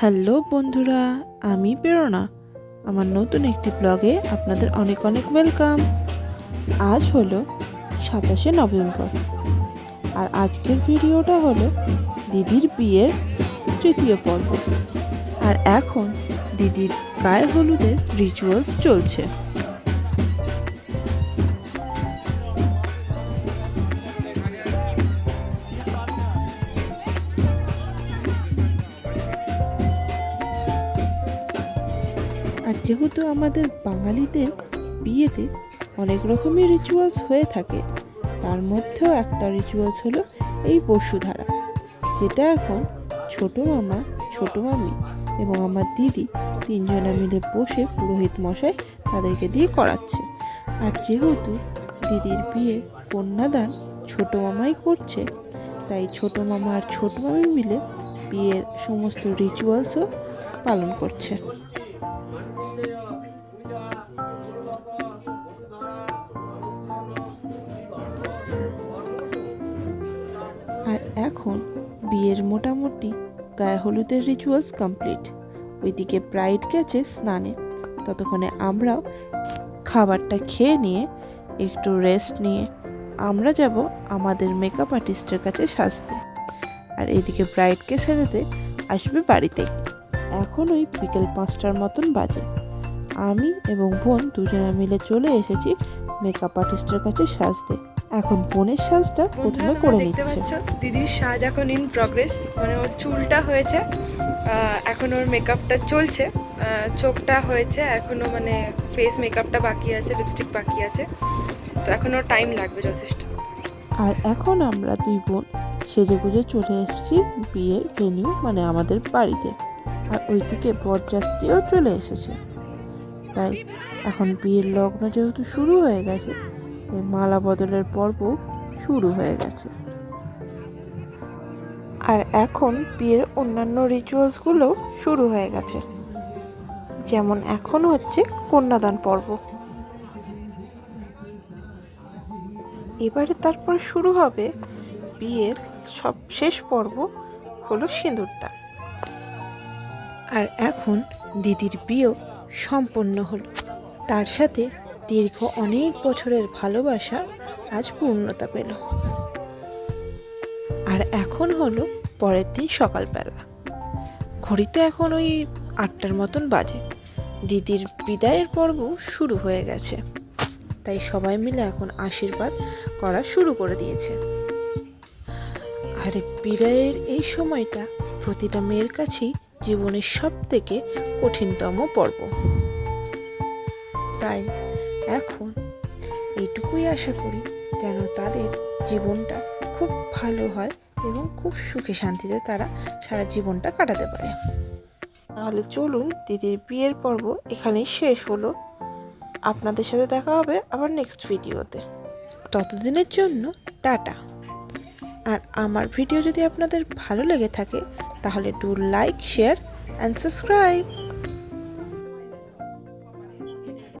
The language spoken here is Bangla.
হ্যালো বন্ধুরা, আমি প্রেরণা। আমার নতুন একটি ব্লগে আপনাদের অনেক অনেক ওয়েলকাম। আজ হলো সাতাশে নভেম্বর। আর আজকের ভিডিওটা হলো দিদির বিয়ের তৃতীয় পর্ব। আর এখন দিদির গায়ে হলুদের রিচুয়ালস চলছে। আর যেহেতু আমাদের বাঙালিদের বিয়েতে অনেক রকমের রিচুয়ালস হয়ে থাকে, তার মধ্যেও একটা রিচুয়ালস হলো এই বসুধারা যেটা এখন ছোট মামা, ছোট মামি এবং আমার দিদি তিনজনে মিলে বসে পুরোহিত মশাই তাদেরকে দিয়ে করাচ্ছে। আর যেহেতু দিদির বিয়ে কন্যাদান ছোট মামাই করছে, তাই ছোট মামা আর ছোট মামি মিলে বিয়ের সমস্ত রিচুয়ালসও পালন করছে। বিয়ের মোটামুটি গায়ে হলুদের রিচুয়ালস কমপ্লিট ওইদিকে ব্রাইড গেছে স্নানে। ততক্ষণে আমরাও খাবারটা খেয়ে নিয়ে একটু রেস্ট নিয়ে আমরা যাব আমাদের মেকআপ আর্টিস্টের কাছে সাজতে। আর এদিকে ব্রাইডকে সাজাতে আসবে বাড়িতে। এখন ওই বিকেল পাঁচটার মতন বাজে। আমি এবং বোন দুজনে মিলে চলে এসেছি মেকআপ আর্টিস্টের কাছে সাজতে। এখন বোনের সাজটা প্রথমে করে নিচ্ছে। দিদির সাজ এখন ইন প্রগ্রেস মানে ওর চুলটা হয়েছে এখন ওর মেকআপটা চলছে চোখটা হয়েছে এখনও মানে ফেস মেকআপটা বাকি আছে লিপস্টিক বাকি আছে তো এখন ওর টাইম লাগবে যথেষ্ট। আর এখন আমরা দুই বোন সেজে গুজে চলে এসেছি বিয়ের ভেনিউ মানে আমাদের বাড়িতে। আর ওই ওইদিকে বরযাত্রীও চলে এসেছে। তাই এখন বিয়ের লগ্ন যেহেতু শুরু হয়ে গেছে মালা বদলের পর্ব শুরু হয়ে গেছে। আর এখন বিয়ের অন্যান্য রিচুয়ালসগুলো শুরু হয়ে গেছে। যেমন এখন হচ্ছে কন্যাদান পর্ব। এবারে তারপর শুরু হবে বিয়ের সব শেষ পর্ব হলো সিঁদুরদান আর এখন দিদির বিয়ে সম্পন্ন হলো। তার সাথে দীর্ঘ অনেক বছরের ভালোবাসা আজ পূর্ণতা পেল। আর এখন হলো পরের দিন সকালবেলা। ঘড়িতে এখন ওই আটটার মতন বাজে। দিদির বিদায়ের পর্ব শুরু হয়ে গেছে। তাই সবাই মিলে এখন আশীর্বাদ করা শুরু করে দিয়েছে। আর বিদায়ের এই সময়টা প্রতিটা মেয়ের কাছেই জীবনের সব থেকে কঠিনতম পর্ব। তাই এখন এইটুকুই আশা করি যেন তাদের জীবনটা খুব ভালো হয় এবং খুব সুখে শান্তিতে তারা সারা জীবনটা কাটাতে পারে। তাহলে চলুন দিদির বিয়ের পর্ব এখানেই শেষ হলো। আপনাদের সাথে দেখা হবে আবার নেক্সট ভিডিওতে ততদিনের জন্য টাটা। আর আমার ভিডিও যদি আপনাদের ভালো লেগে থাকে তাহলে do like share and subscribe